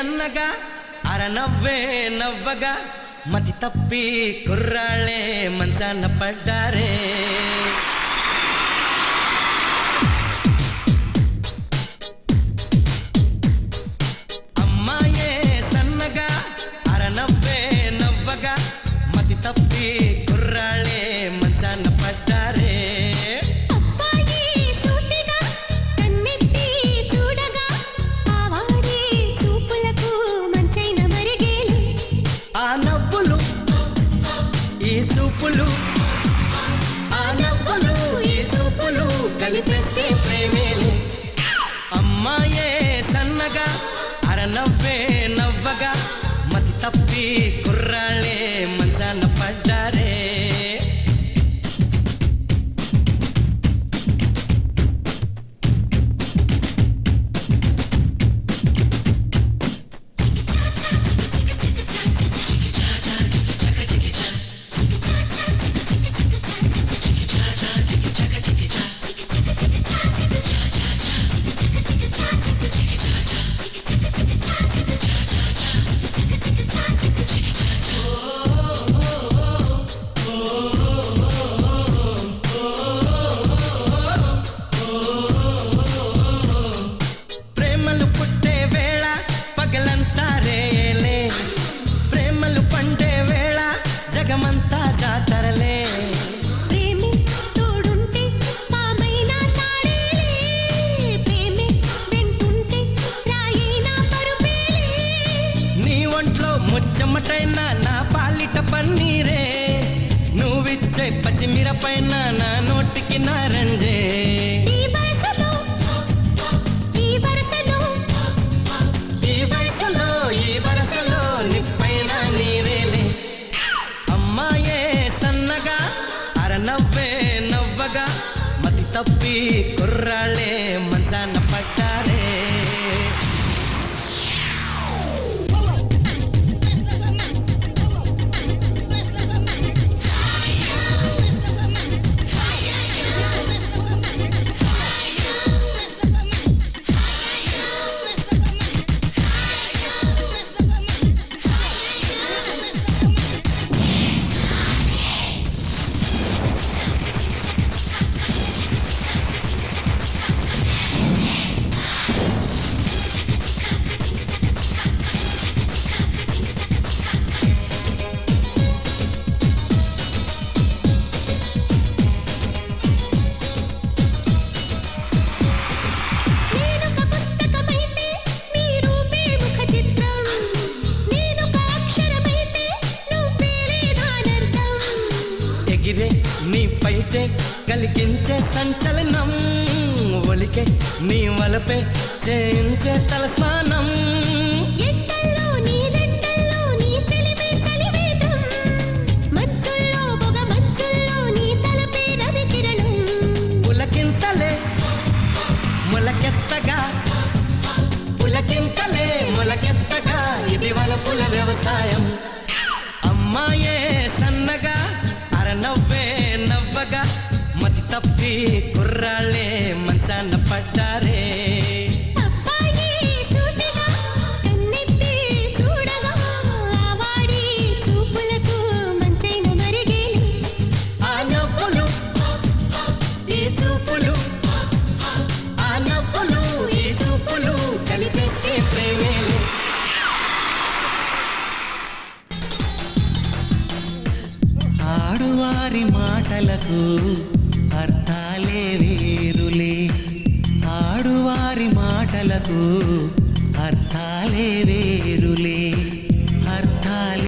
సన్నగా అరనవ్వే నవ్వగా మతి తప్పి కుర్రాళ్ళే మంచాన పడ్డారే. అమ్మాయే సన్నగా అరనవ్వే నవ్వగా మతి తప్పి చూపులు. ఆ నవ్వులు ఈ చూపులు కలిపేస్తే ప్రేమేలు. అమ్మాయే సన్నగా అరనవ్వే నవ్వగా మతి తప్పి కుర్రాళ్ళ అమ్మాయే సన్నగా అరనవ్వే నవ్వగా మతి తప్పి కుర్రాళ్ళే ఎగిరే నీ పైటే కలిగించే సంచలనం. ఒలికే నీ వలపే చేయించే తలస్నానం. మొలకెత్తగా. పులకింతలే మొలకెత్తగా. ఇది వలపుల వ్యవసాయం. అమ్మాయే ఈ చూపులు కలిపేస్తే ప్రేమేలే. ఆడువారి మాటలకు వేరులే ఆడువారి మాటలకు అర్థాలే వేరులే